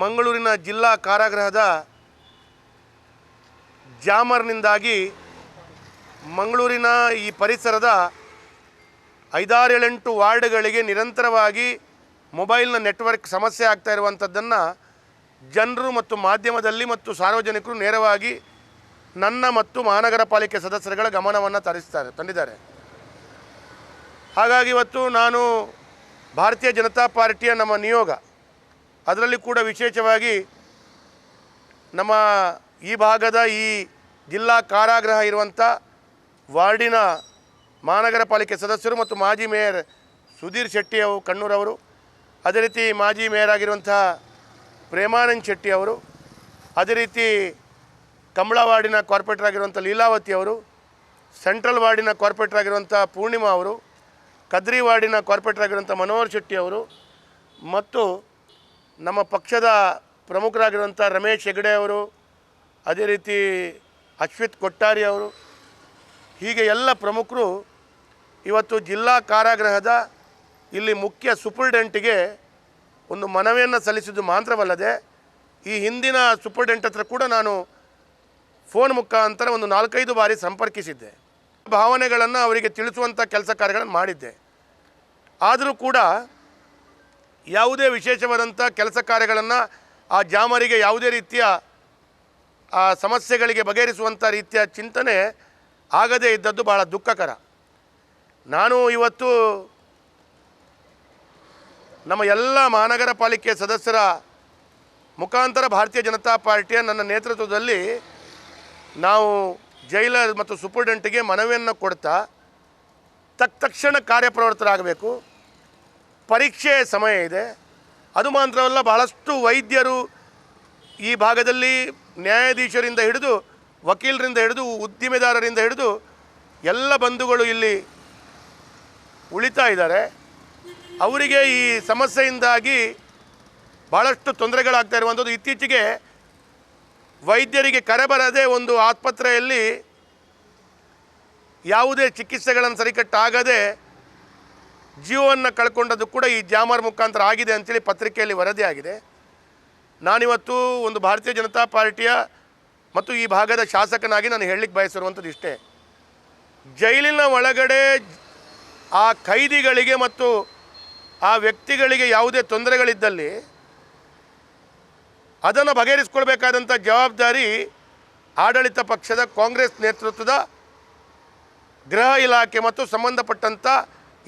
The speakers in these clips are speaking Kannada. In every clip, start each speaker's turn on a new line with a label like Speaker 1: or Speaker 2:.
Speaker 1: ಮಂಗಳೂರಿನ ಜಿಲ್ಲಾ ಕಾರಾಗೃಹದ ಜಾಮರ್ನಿಂದಾಗಿ ಮಂಗಳೂರಿನ ಈ ಪರಿಸರದ ಐದಾರೇಳೆಂಟು ವಾರ್ಡ್ಗಳಿಗೆ ನಿರಂತರವಾಗಿ ಮೊಬೈಲ್ನ ನೆಟ್ವರ್ಕ್ ಸಮಸ್ಯೆ ಆಗ್ತಾ ಇರುವಂಥದ್ದನ್ನು ಜನರು ಮತ್ತು ಮಾಧ್ಯಮದಲ್ಲಿ ಮತ್ತು ಸಾರ್ವಜನಿಕರು ನೇರವಾಗಿ ನನ್ನ ಮತ್ತು ಮಹಾನಗರ ಪಾಲಿಕೆ ಸದಸ್ಯರುಗಳ ಗಮನವನ್ನು ತರಿಸ್ತಾರೆ, ತಂದಿದ್ದಾರೆ. ಹಾಗಾಗಿ ಇವತ್ತು ನಾನು ಭಾರತೀಯ ಜನತಾ ಪಾರ್ಟಿಯ ನಮ್ಮ ನಿಯೋಗ ಅದರಲ್ಲಿ ಕೂಡ ವಿಶೇಷವಾಗಿ ನಮ್ಮ ಈ ಭಾಗದ ಈ ಜಿಲ್ಲಾ ಕಾರಾಗೃಹ ಇರುವಂಥ ವಾರ್ಡಿನ ಮಹಾನಗರ ಪಾಲಿಕೆ ಸದಸ್ಯರು ಮತ್ತು ಮಾಜಿ ಮೇಯರ್ ಸುಧೀರ್ ಶೆಟ್ಟಿ ಅವರು ಕಣ್ಣೂರವರು. ಅದೇ ರೀತಿ ಮಾಜಿ ಮೇಯರ್ ಆಗಿರುವಂಥ ಪ್ರೇಮಾನಂದ್ ಶೆಟ್ಟಿ ಅವರು. ಅದೇ ರೀತಿ ಕಂಬಳ ವಾರ್ಡಿನ ಕಾರ್ಪೊರೇಟರ್ ಆಗಿರುವಂಥ ಲೀಲಾವತಿ ಅವರು. ಸೆಂಟ್ರಲ್ ವಾರ್ಡಿನ ಕಾರ್ಪೊರೇಟರ್ ಆಗಿರುವಂಥ ಪೂರ್ಣಿಮಾ ಅವರು. ಕದ್ರಿ ವಾರ್ಡಿನ ಕಾರ್ಪೊರೇಟರ್ ಆಗಿರುವಂಥ ಮನೋಹರ್ ಶೆಟ್ಟಿ ಅವರು. ಮತ್ತು ನಮ್ಮ ಪಕ್ಷದ ಪ್ರಮುಖರಾಗಿರುವಂಥ ರಮೇಶ್ ಹೆಗಡೆ ಅವರು, ಅದೇ ರೀತಿ ಅಶ್ವಿತ್ ಕೊಟ್ಟಾರಿ ಅವರು, ಹೀಗೆ ಎಲ್ಲ ಪ್ರಮುಖರು ಇವತ್ತು ಜಿಲ್ಲಾ ಕಾರಾಗೃಹದ ಇಲ್ಲಿ ಮುಖ್ಯ ಸೂಪರ್ಡೆಂಟಿಗೆ ಒಂದು ಮನವಿಯನ್ನು ಸಲ್ಲಿಸಿದ್ದು ಮಾತ್ರವಲ್ಲದೆ, ಈ ಹಿಂದಿನ ಸೂಪರ್ಡೆಂಟ್ ಹತ್ರ ಕೂಡ ನಾನು ಫೋನ್ ಮುಖಾಂತರ ಒಂದು ನಾಲ್ಕೈದು ಬಾರಿ ಸಂಪರ್ಕಿಸಿದ್ದೆ. ಭಾವನೆಗಳನ್ನು ಅವರಿಗೆ ತಿಳಿಸುವಂಥ ಕೆಲಸ ಕಾರ್ಯಗಳನ್ನು ಮಾಡಿದ್ದೆ. ಆದರೂ ಕೂಡ ಯಾವುದೇ ವಿಶೇಷವಾದಂಥ ಕೆಲಸ ಕಾರ್ಯಗಳನ್ನು ಆ ಜಾಮರಿಗೆ ಯಾವುದೇ ರೀತಿಯ ಆ ಸಮಸ್ಯೆಗಳಿಗೆ ಬಗೆಹರಿಸುವಂಥ ರೀತಿಯ ಚಿಂತನೆ ಆಗದೇ ಇದ್ದದ್ದು ಭಾಳ ದುಃಖಕರ. ನಾನು ಇವತ್ತು ನಮ್ಮ ಎಲ್ಲ ಮಹಾನಗರ ಪಾಲಿಕೆ ಸದಸ್ಯರ ಮುಖಾಂತರ ಭಾರತೀಯ ಜನತಾ ಪಾರ್ಟಿಯ ನನ್ನ ನೇತೃತ್ವದಲ್ಲಿ ನಾವು ಜೈಲರ್ ಮತ್ತು ಸೂಪರ್ಡೆಂಟ್ಗೆ ಮನವಿಯನ್ನು ಕೊಡ್ತಾ ತಕ್ ತಕ್ಷಣ ಕಾರ್ಯಪ್ರವೃತ್ತರಾಗಬೇಕು ಪರೀಕ್ಷೆ ಸಮಯ ಇದೆ. ಅದು ಮಾತ್ರವಲ್ಲ ಬಹಳಷ್ಟು ವೈದ್ಯರು ಈ ಭಾಗದಲ್ಲಿ ನ್ಯಾಯಾಧೀಶರಿಂದ ಹಿಡಿದು, ವಕೀಲರಿಂದ ಹಿಡಿದು, ಉದ್ದಿಮೆದಾರರಿಂದ ಹಿಡಿದು ಎಲ್ಲ ಬಂಧುಗಳು ಇಲ್ಲಿ ಉಳಿತಾ ಇದ್ದಾರೆ. ಅವರಿಗೆ ಈ ಸಮಸ್ಯೆಯಿಂದಾಗಿ ಭಾಳಷ್ಟು ತೊಂದರೆಗಳಾಗ್ತಾ ಇರುವಂಥದ್ದು. ಇತ್ತೀಚೆಗೆ ವೈದ್ಯರಿಗೆ ಕರೆ ಬರದೇ ಒಂದು ಆಸ್ಪತ್ರೆಯಲ್ಲಿ ಯಾವುದೇ ಚಿಕಿತ್ಸೆಗಳನ್ನು ಸರಿಕಟ್ಟಾಗದೆ ಜೀವವನ್ನು ಕಳ್ಕೊಂಡದ್ದು ಕೂಡ ಈ ಜಾಮರ್ ಮುಖಾಂತರ ಆಗಿದೆ ಅಂತೇಳಿ ಪತ್ರಿಕೆಯಲ್ಲಿ ವರದಿ ಆಗಿದೆ. ನಾನಿವತ್ತು ಒಂದು ಭಾರತೀಯ ಜನತಾ ಪಾರ್ಟಿಯ ಮತ್ತು ಈ ಭಾಗದ ಶಾಸಕನಾಗಿ ನಾನು ಹೇಳಲಿಕ್ಕೆ ಬಯಸಿರುವಂಥದ್ದು ಇಷ್ಟೇ. ಜೈಲಿನ ಒಳಗಡೆ ಆ ಖೈದಿಗಳಿಗೆ ಮತ್ತು ಆ ವ್ಯಕ್ತಿಗಳಿಗೆ ಯಾವುದೇ ತೊಂದರೆಗಳಿದ್ದಲ್ಲಿ ಅದನ್ನು ಬಗೆಹರಿಸ್ಕೊಳ್ಬೇಕಾದಂಥ ಜವಾಬ್ದಾರಿ ಆಡಳಿತ ಪಕ್ಷದ ಕಾಂಗ್ರೆಸ್ ನೇತೃತ್ವದ ಗೃಹ ಇಲಾಖೆ ಮತ್ತು ಸಂಬಂಧಪಟ್ಟಂಥ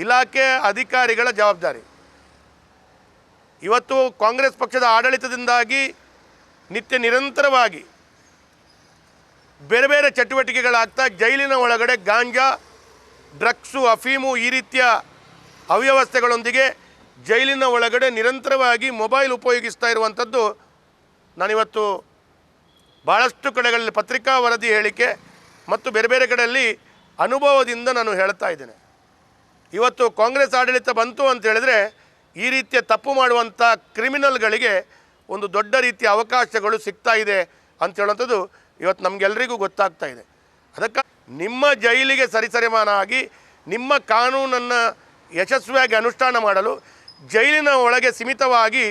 Speaker 1: ಇಲಾಖೆ ಅಧಿಕಾರಿಗಳ ಜವಾಬ್ದಾರಿ. ಇವತ್ತು ಕಾಂಗ್ರೆಸ್ ಪಕ್ಷದ ಆಡಳಿತದಿಂದಾಗಿ ನಿತ್ಯ ನಿರಂತರವಾಗಿ ಬೇರೆ ಬೇರೆ ಚಟುವಟಿಕೆಗಳಾಗ್ತಾ ಜೈಲಿನ ಒಳಗಡೆ ಗಾಂಜಾ, ಡ್ರಗ್ಸು, ಅಫೀಮು ಈ ರೀತಿಯ ಅವ್ಯವಸ್ಥೆಗಳೊಂದಿಗೆ ಜೈಲಿನ ಒಳಗಡೆ ನಿರಂತರವಾಗಿ ಮೊಬೈಲ್ ಉಪಯೋಗಿಸ್ತಾ ಇರುವಂಥದ್ದು ನಾನಿವತ್ತು ಭಾಳಷ್ಟು ಕಡೆಗಳಲ್ಲಿ ಪತ್ರಿಕಾ ವರದಿ ಹೇಳಿಕೆ ಮತ್ತು ಬೇರೆ ಬೇರೆ ಕಡೆಯಲ್ಲಿ ಅನುಭವದಿಂದ ನಾನು ಹೇಳ್ತಾ ಇದ್ದೇನೆ. ಇವತ್ತು ಕಾಂಗ್ರೆಸ್ ಆಡಳಿತ ಬಂತು ಅಂತ ಹೇಳಿದ್ರೆ ಈ ರೀತಿಯ ತಪ್ಪು ಮಾಡುವಂಥ ಕ್ರಿಮಿನಲ್ಗಳಿಗೆ ಒಂದು ದೊಡ್ಡ ರೀತಿಯ ಅವಕಾಶಗಳು ಸಿಗ್ತಾ ಇದೆ ಅಂತ ಹೇಳುವಂಥದ್ದು ಇವತ್ತು ನಮಗೆಲ್ಲರಿಗೂ ಗೊತ್ತಾಗ್ತಾ ಇದೆ. ಅದಕ್ಕೆ ನಿಮ್ಮ ಜೈಲಿಗೆ ಸರಿಸರಿಮಾನ ಆಗಿ ನಿಮ್ಮ ಕಾನೂನನ್ನು ಯಶಸ್ವಿಯಾಗಿ ಅನುಷ್ಠಾನ ಮಾಡಲು ಜೈಲಿನ ಒಳಗೆ ಸೀಮಿತವಾಗಿ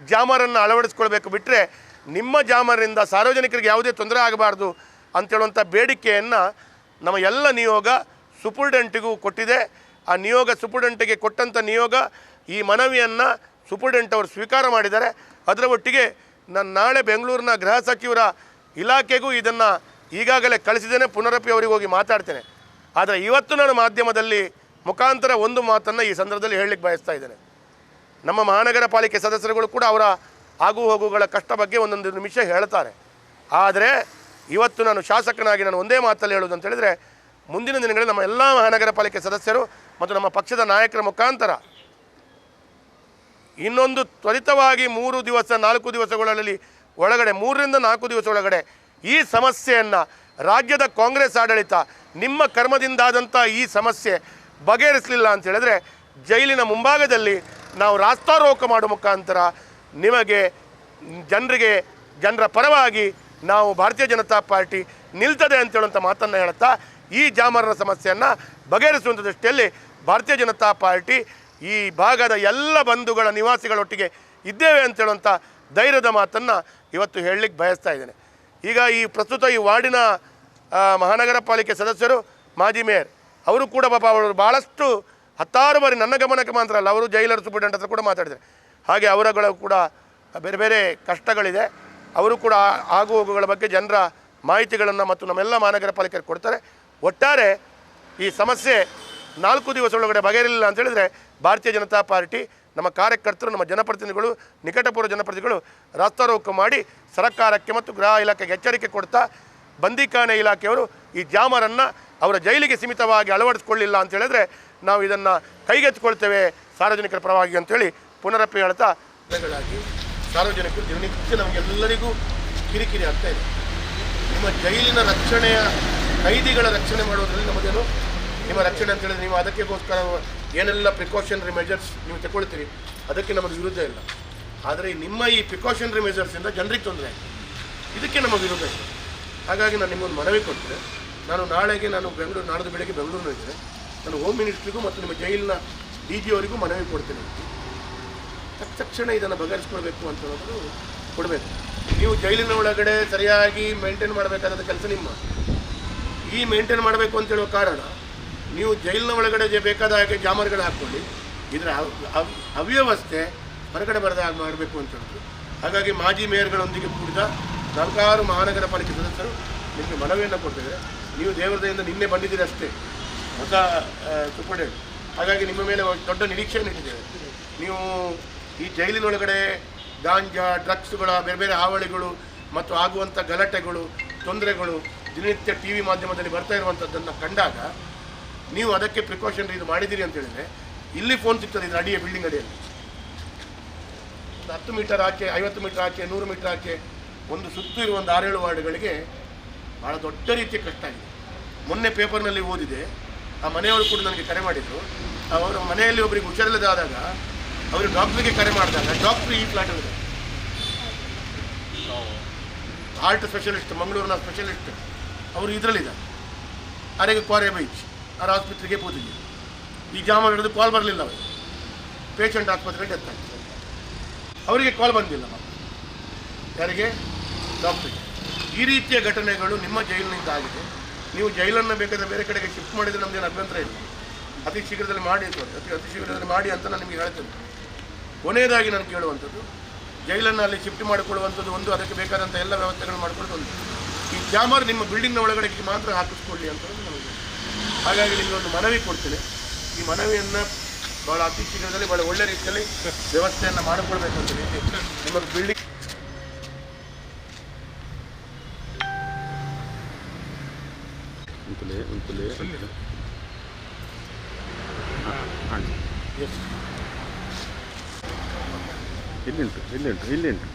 Speaker 1: ಜಾಮರನ್ನು ಅಳವಡಿಸ್ಕೊಳ್ಬೇಕು ಬಿಟ್ಟರೆ ನಿಮ್ಮ ಜಾಮರಿಂದ ಸಾರ್ವಜನಿಕರಿಗೆ ಯಾವುದೇ ತೊಂದರೆ ಆಗಬಾರ್ದು ಅಂತೇಳುವಂಥ ಬೇಡಿಕೆಯನ್ನು ನಮ್ಮ ಎಲ್ಲ ನಿಯೋಗ ಸುಪ್ರಿಂಟೆಂಟಿಗೂ ಕೊಟ್ಟಿದೆ. ಆ ನಿಯೋಗ ಸುಪುಡಂಟಿಗೆ ಕೊಟ್ಟಂಥ ನಿಯೋಗ ಈ ಮನವಿಯನ್ನು ಸುಪರ್ಡೆಂಟ್ ಅವರು ಸ್ವೀಕಾರ ಮಾಡಿದ್ದಾರೆ. ಅದರ ಒಟ್ಟಿಗೆ ನಾನು ನಾಳೆ ಬೆಂಗಳೂರಿನ ಗೃಹ ಸಚಿವರ ಇಲಾಖೆಗೂ ಇದನ್ನು ಈಗಾಗಲೇ ಕಳಿಸಿದ್ದೇನೆ, ಪುನರಪಿ ಅವರಿಗೆ ಹೋಗಿ ಮಾತಾಡ್ತೇನೆ. ಆದರೆ ಇವತ್ತು ನಾನು ಮಾಧ್ಯಮದಲ್ಲಿ ಮುಖಾಂತರ ಒಂದು ಮಾತನ್ನು ಈ ಸಂದರ್ಭದಲ್ಲಿ ಹೇಳಲಿಕ್ಕೆ ಬಯಸ್ತಾ ಇದ್ದೇನೆ. ನಮ್ಮ ಮಹಾನಗರ ಪಾಲಿಕೆ ಸದಸ್ಯರುಗಳು ಕೂಡ ಅವರ ಆಗು ಹೋಗುಗಳ ಕಷ್ಟ ಬಗ್ಗೆ ಒಂದೊಂದು ನಿಮಿಷ ಹೇಳ್ತಾರೆ. ಆದರೆ ಇವತ್ತು ನಾನು ಶಾಸಕನಾಗಿ ನಾನು ಒಂದೇ ಮಾತಲ್ಲಿ ಹೇಳೋದು ಅಂತ ಹೇಳಿದರೆ, ಮುಂದಿನ ದಿನಗಳಲ್ಲಿ ನಮ್ಮ ಎಲ್ಲ ಮಹಾನಗರ ಪಾಲಿಕೆ ಸದಸ್ಯರು ಮತ್ತು ನಮ್ಮ ಪಕ್ಷದ ನಾಯಕರ ಮುಖಾಂತರ ಇನ್ನೊಂದು ತ್ವರಿತವಾಗಿ ಮೂರು ದಿವಸ, ನಾಲ್ಕು ದಿವಸಗಳಲ್ಲಿ ಒಳಗಡೆ, ಮೂರರಿಂದ ನಾಲ್ಕು ದಿವಸ ಒಳಗಡೆ ಈ ಸಮಸ್ಯೆಯನ್ನು ರಾಜ್ಯದ ಕಾಂಗ್ರೆಸ್ ಆಡಳಿತ ನಿಮ್ಮ ಕರ್ಮದಿಂದಾದಂಥ ಈ ಸಮಸ್ಯೆ ಬಗೆಹರಿಸಲಿಲ್ಲ ಅಂತ ಹೇಳಿದ್ರೆ ಜೈಲಿನ ಮುಂಭಾಗದಲ್ಲಿ ನಾವು ರಾಸ್ತಾರೋಕ ಮಾಡುವ ಮುಖಾಂತರ ನಿಮಗೆ ಜನರಿಗೆ, ಜನರ ಪರವಾಗಿ ನಾವು ಭಾರತೀಯ ಜನತಾ ಪಾರ್ಟಿ ನಿಲ್ತದೆ ಅಂತ ಹೇಳುವಂಥ ಮಾತನ್ನು ಹೇಳುತ್ತಾ ಈ ಜಾಮರನ ಸಮಸ್ಯೆಯನ್ನು ಬಗೆಹರಿಸುವಂಥ ದೃಷ್ಟಿಯಲ್ಲಿ ಭಾರತೀಯ ಜನತಾ ಪಾರ್ಟಿ ಈ ಭಾಗದ ಎಲ್ಲ ಬಂಧುಗಳ ನಿವಾಸಿಗಳೊಟ್ಟಿಗೆ ಇದ್ದೇವೆ ಅಂತ ಹೇಳುವಂಥ ಧೈರ್ಯದ ಮಾತನ್ನು ಇವತ್ತು ಹೇಳಲಿಕ್ಕೆ ಬಯಸ್ತಾ ಇದ್ದೇನೆ. ಈಗ ಈ ಪ್ರಸ್ತುತ ಈ ವಾರ್ಡಿನ ಮಹಾನಗರ ಪಾಲಿಕೆ ಸದಸ್ಯರು, ಮಾಜಿ ಮೇಯರ್, ಅವರು ಕೂಡ ಪಾಪ ಅವರು ಭಾಳಷ್ಟು ಹತ್ತಾರು ಬಾರಿ ನನ್ನ ಗಮನಕ್ಕೆ ಮಾತ್ರ ಅಲ್ಲ, ಅವರು ಜೈಲರ್ ಸೂಪರಿಂಟೆಂಟ್ ಹತ್ರ ಕೂಡ ಮಾತಾಡಿದ್ದಾರೆ. ಹಾಗೆ ಅವರುಗಳು ಕೂಡ ಬೇರೆ ಬೇರೆ ಕಷ್ಟಗಳಿದೆ. ಅವರು ಕೂಡ ಆಗು ಹೋಗುಗಳ ಬಗ್ಗೆ ಜನರ ಮಾಹಿತಿಗಳನ್ನು ಮತ್ತು ನಮ್ಮೆಲ್ಲ ಮಹಾನಗರ ಪಾಲಿಕೆ ಕೊಡ್ತಾರೆ. ಒಟ್ಟಾರೆ ಈ ಸಮಸ್ಯೆ ನಾಲ್ಕು ದಿವಸ ಒಳಗಡೆ ಬಗೆಹರಿಲಿಲ್ಲ ಅಂತ ಹೇಳಿದರೆ ಭಾರತೀಯ ಜನತಾ ಪಾರ್ಟಿ, ನಮ್ಮ ಕಾರ್ಯಕರ್ತರು, ನಮ್ಮ ಜನಪ್ರತಿನಿಧಿಗಳು, ನಿಕಟಪೂರ್ವ ಜನಪ್ರತಿನಿಧಿಗಳು ರಾಸ್ತಾರೋಕ ಮಾಡಿ ಸರ್ಕಾರಕ್ಕೆ ಮತ್ತು ಗೃಹ ಇಲಾಖೆಗೆ ಎಚ್ಚರಿಕೆ ಕೊಡ್ತಾ ಬಂದಿಖಾನೆ ಇಲಾಖೆಯವರು ಈ ಜಾಮರನ್ನು ಅವರ ಜೈಲಿಗೆ ಸೀಮಿತವಾಗಿ ಅಳವಡಿಸ್ಕೊಳ್ಳಿಲ್ಲ ಅಂತ ಹೇಳಿದ್ರೆ ನಾವು ಇದನ್ನು ಕೈಗೆತ್ತಿಕೊಳ್ತೇವೆ ಸಾರ್ವಜನಿಕರ ಪರವಾಗಿ ಅಂತೇಳಿ ಪುನರಪ್ಪಿ ಹೇಳ್ತಾ ಸಾರ್ವಜನಿಕರು ದಿನನಿತ್ಯ ನಮಗೆಲ್ಲರಿಗೂ ಕಿರಿಕಿರಿ ಆಗ್ತಾ ಇದೆ. ನಿಮ್ಮ ಜೈಲಿನ ರಕ್ಷಣೆಯ ಕೈದಿಗಳ ರಕ್ಷಣೆ ಮಾಡೋದ್ರಲ್ಲಿ ನಮ್ಮದೇನು ನಿಮ್ಮ ರಕ್ಷಣೆ ಅಂತ ಹೇಳಿದ್ರೆ ನೀವು ಅದಕ್ಕೆಗೋಸ್ಕರ ಏನೆಲ್ಲ ಪ್ರಿಕಾಷನರಿ ಮೆಜರ್ಸ್ ನೀವು ತಗೊಳ್ತೀರಿ, ಅದಕ್ಕೆ ನಮಗೆ ವಿರುದ್ಧ ಇಲ್ಲ. ಆದರೆ ನಿಮ್ಮ ಈ ಪ್ರಿಕಾಷನರಿ ಮೆಜರ್ಸಿಂದ ಜನರಿಗೆ ತೊಂದರೆ ಇದಕ್ಕೆ ನಮಗೆ ವಿರುದ್ಧ ಇದೆ ಹಾಗಾಗಿ ನಾನು ನಿಮ್ಮೊಂದು ಮನವಿ ಕೊಡ್ತೀನಿ. ನಾನು ನಾಳೆಗೆ ನಾನು ಬೆಂಗಳೂರು, ನಾಡ್ದು ಬೆಳಗ್ಗೆ ಬೆಂಗಳೂರಿನಲ್ಲಿದ್ದೆ ನಾನು ಹೋಮ್ ಮಿನಿಸ್ಟ್ರಿಗೂ ಮತ್ತು ನಿಮ್ಮ ಜೈಲಿನ ಡಿ ಜಿ ಅವರಿಗೂ ಮನವಿ ಕೊಡ್ತೇನೆ. ತಕ್ಷಣ ಇದನ್ನು ಬಗೆಹರಿಸ್ಕೊಳ್ಬೇಕು ಅಂತ ಅನ್ನೋದು ಕೊಡಬೇಕು. ನೀವು ಜೈಲಿನ ಒಳಗಡೆ ಸರಿಯಾಗಿ ಮೇಂಟೈನ್ ಮಾಡಬೇಕಾದ ಕೆಲಸ ನಿಮ್ಮ. ಈ ಮೇಂಟೈನ್ ಮಾಡಬೇಕು ಅಂತ ಹೇಳೋ ಕಾರಣ ನೀವು ಜೈಲಿನ ಒಳಗಡೆ ಬೇಕಾದ ಹಾಗೆ ಜಾಮರ್ಗಳು ಹಾಕ್ಕೊಳ್ಳಿ. ಇದರ ಅವ್- ಅವ್- ಅವ್ಯವಸ್ಥೆ ಹೊರಗಡೆ ಬರದ ಹಾಗೆ ಮಾಡಬೇಕು ಅಂತ ಹೇಳಿದ್ರು. ಹಾಗಾಗಿ ಮಾಜಿ ಮೇಯರ್ಗಳೊಂದಿಗೆ ಕೂಡಿದ ನಾಲ್ಕಾರು ಮಹಾನಗರ ಪಾಲಿಕೆ ಸದಸ್ಯರು ನಿಮಗೆ ಮನವಿಯನ್ನು ಕೊಡ್ತಿದ್ದಾರೆ. ನೀವು ದೇವರದೆಯಿಂದ ನಿನ್ನೆ ಬಂದಿದ್ದೀರಿ ಅಷ್ಟೇ. ಹೊಸ ಸೂಪರ್ಡೆಂಟ್ ಹಾಗಾಗಿ ನಿಮ್ಮ ಮೇಲೆ ದೊಡ್ಡ ನಿರೀಕ್ಷೆಯನ್ನು ಇಟ್ಟಿದ್ದೇವೆ. ನೀವು ಈ ಜೈಲಿನೊಳಗಡೆ ಗಾಂಜಾ, ಡ್ರಗ್ಸ್ಗಳ, ಬೇರೆ ಬೇರೆ ಹಾವಳಿಗಳು ಮತ್ತು ಆಗುವಂಥ ಗಲಾಟೆಗಳು, ತೊಂದರೆಗಳು ದಿನನಿತ್ಯ ಟಿ ವಿ ಮಾಧ್ಯಮದಲ್ಲಿ ಬರ್ತಾ ಇರುವಂಥದ್ದನ್ನು ಕಂಡಾಗ ನೀವು ಅದಕ್ಕೆ ಪ್ರಿಕಾಷನ್ ಇದು ಮಾಡಿದ್ದೀರಿ ಅಂತ ಹೇಳಿದ್ರೆ, ಇಲ್ಲಿ ಫೋನ್ ಸಿಗ್ತದೆ ಇದು ಅಡಿಯ ಬಿಲ್ಡಿಂಗ್ ಅಡಿಯಲ್ಲಿ. ಒಂದು ಹತ್ತು ಮೀಟರ್ ಆಚೆ, ಐವತ್ತು ಮೀಟರ್ ಆಚೆ, ನೂರು ಮೀಟರ್ ಆಚೆ, ಒಂದು ಸುತ್ತು ಇರುವ ಒಂದು ಆರೇಳು ವಾರ್ಡ್ಗಳಿಗೆ ಭಾಳ ದೊಡ್ಡ ರೀತಿಯ ಕಷ್ಟ ಆಗಿದೆ. ಮೊನ್ನೆ ಪೇಪರ್ನಲ್ಲಿ ಓದಿದೆ, ಆ ಮನೆಯವರು ಕೂಡ ನನಗೆ ಕರೆ ಮಾಡಿದರು. ಅವರ ಮನೆಯಲ್ಲಿ ಒಬ್ಬರಿಗೆ ಹುಷಾರಿಲ್ಲದಾದಾಗ ಅವರು ಡಾಕ್ಟ್ರಿಗೆ ಕರೆ ಮಾಡಿದಾಗ ಡಾಕ್ಟ್ರು ಈ ಫ್ಲಾಟಲ್ಲಿದೆ ಹಾರ್ಟ್ ಸ್ಪೆಷಲಿಸ್ಟ್ ಮಂಗಳೂರಿನ ಸ್ಪೆಷಲಿಸ್ಟ್ ಅವರು ಇದರಲ್ಲಿದ್ದಾರೆ. ಅರೆಗೆ ಕ್ವಾರೆ ಬೈಚ್ ಅವ್ರ ಆಸ್ಪತ್ರೆಗೆ ಹೋದಿದ್ದೆ ಈ ಜಾಮ ಹಿಡಿದು ಕಾಲ್ ಬರಲಿಲ್ಲ ಅವರು. ಪೇಷಂಟ್ ಆಸ್ಪತ್ರೆಗೆ ಡೆತ್ ಆಗ್ತದೆ ಅವರಿಗೆ ಕಾಲ್ ಬಂದಿಲ್ಲ ಯಾರಿಗೆ? ಡಾಕ್ಟ್ರಿಗೆ ಈ ರೀತಿಯ ಘಟನೆಗಳು ನಿಮ್ಮ ಜೈಲಿನಿಂದ ಆಗಿದೆ. ನೀವು ಜೈಲನ್ನು ಬೇಕಾದರೆ ಬೇರೆ ಕಡೆಗೆ ಶಿಫ್ಟ್ ಮಾಡಿದರೆ ನಮಗೇನು ಅಭ್ಯಂತರ ಇಲ್ಲ. ಅತಿ ಶೀಘ್ರದಲ್ಲಿ ಮಾಡಿ ಅಂತ ಅತಿ ಅತಿ ಶೀಘ್ರದಲ್ಲಿ ಮಾಡಿ ಅಂತ ನಾನು ನಿಮಗೆ ಹೇಳ್ತೇನೆ. ಕೊನೆಯದಾಗಿ ನಾನು ಕೇಳುವಂಥದ್ದು, ಜೈಲನ್ನು ಅಲ್ಲಿ ಶಿಫ್ಟ್ ಮಾಡಿಕೊಳ್ಳುವಂಥದ್ದು ಒಂದು, ಅದಕ್ಕೆ ಬೇಕಾದಂಥ ಎಲ್ಲ ವ್ಯವಸ್ಥೆಗಳು ಮಾಡ್ಕೊಳ್ಳೋದು ಈ ಜಾಮರ್ ನಿಮ್ಮ ಬಿಲ್ಡಿಂಗ್ನ ಒಳಗಡೆ ಮಾತ್ರ ಹಾಕಿಸ್ಕೊಳ್ಳಿ ಅಂತ ನಮಗೆ ಹಾಗಾಗಿ ನಿಮಗೆ ಒಂದು ಮನವಿ ಕೊಡ್ತೇನೆ. ಈ ಮನವಿಯನ್ನು ಭಾಳ ಅತಿ ಶೀಘ್ರದಲ್ಲಿ ಭಾಳ ಒಳ್ಳೆ ರೀತಿಯಲ್ಲಿ ವ್ಯವಸ್ಥೆಯನ್ನು ಮಾಡಿಕೊಳ್ಬೇಕು ಅಂತ ರೀತಿ ನಿಮ್ಮ ಬಿಲ್ಡಿಂಗ್
Speaker 2: ಇಲ್ಲಿ ಉಂಟು
Speaker 1: ಇಲ್ಲಿ
Speaker 2: ಉಂಟು ಇಲ್ಲಿಂಟು ಇಲ್ಲಿಂಟು.